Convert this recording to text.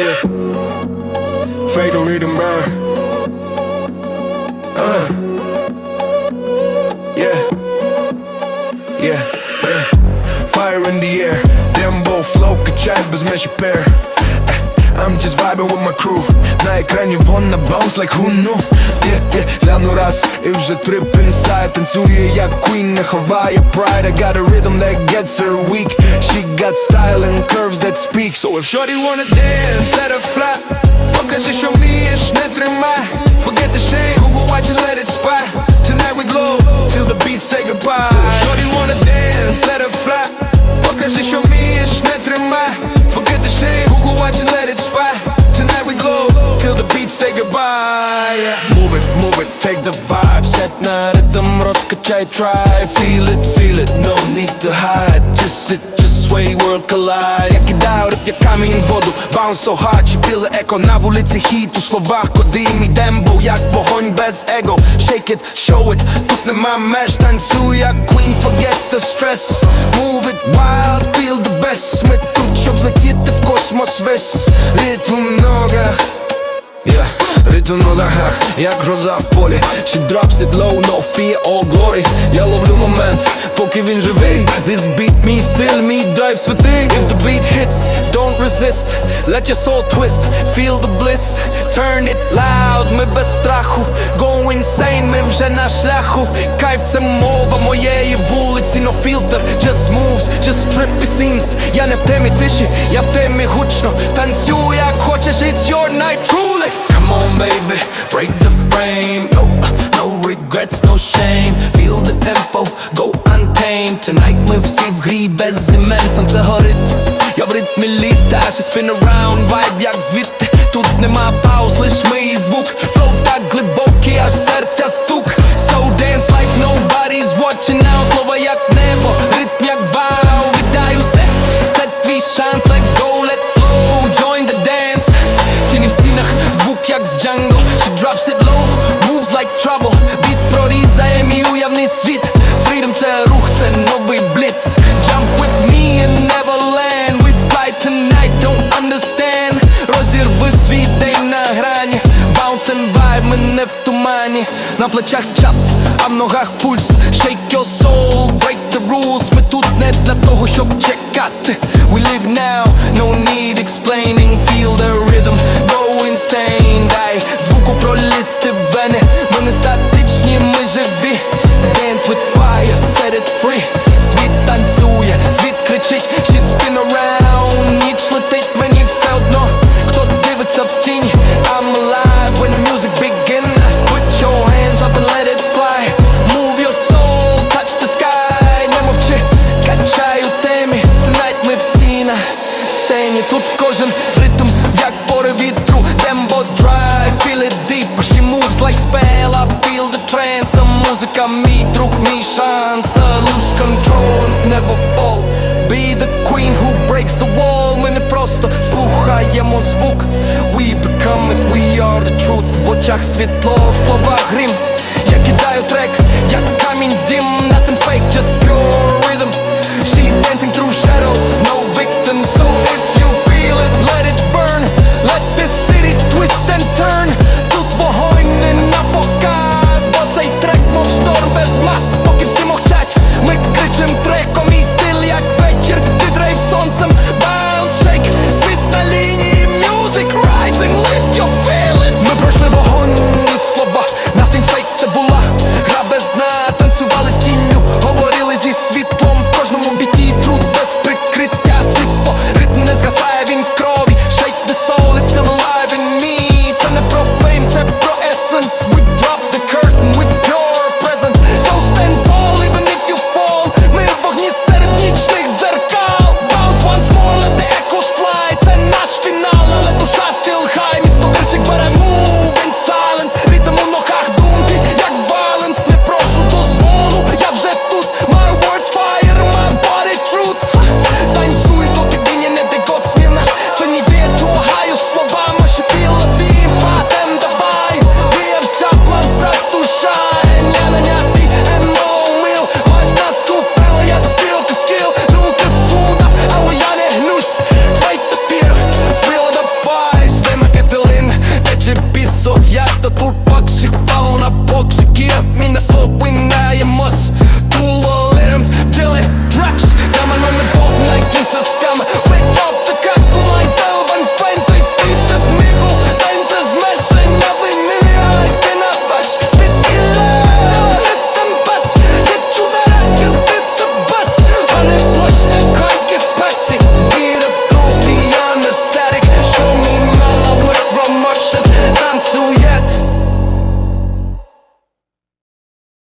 Yeah. Fake and read and burn. Uh. Yeah. Yeah. Yeah. Fire in the air. Dembo, flow, cachai, bez mexe pé. I'm just vibing with my crew На екрані вон на bounce like who knew yeah, yeah. Гляну раз і вже трип inside Танцює як queen, не ховає pride I got a rhythm that gets her weak She got style and curves that speak So if shorty wanna dance, let her fly Покажи, що вмієш, не тримай goodbye yeah. Move it, move it, take the vibe Set на ритм, розкачай, try Feel it, feel it, no need to hide Just sit, just sway, world collide Я кидаю реп, як камінь в воду Bounce so hard, чи feel the echo На вулиці хіт, у словах коди мій дембо Як вогонь без его Shake it, show it, тут нема меж Танцюй як queen, forget the stress Move it wild, feel the best Ми тут, щоб злетіти в космос весь Ритм в ногах Yeah, ритм на ногах, як гроза в полі She drops it low, no fear, all glory Я ловлю момент, поки він живий This beat, мій стиль, мій драйв святий If the beat hits, don't resist Let your soul twist, feel the bliss Turn it loud, ми без страху Go insane, ми вже на шляху Кайф це мова моєї вулиці No filter, just moves, just trippy scenes Я не в темі тиші, я в темі гучно Танцюй як хочеш, it's your night truly Come on baby, break the frame No, no regrets, no shame Feel the tempo, go untamed Tonight ми всі в грі без імен Сонце горить, я в ритмі літа She spin around, vibe як звідти Bounce вайб, ми в тумані. На плечах час, а в ногах пульс. Shake your soul, break the rules. Ми тут не для того, щоб чекати. We live now, no need become we are the truth. В очах світло, в словах грім Я кидаю трек, як камінь в дім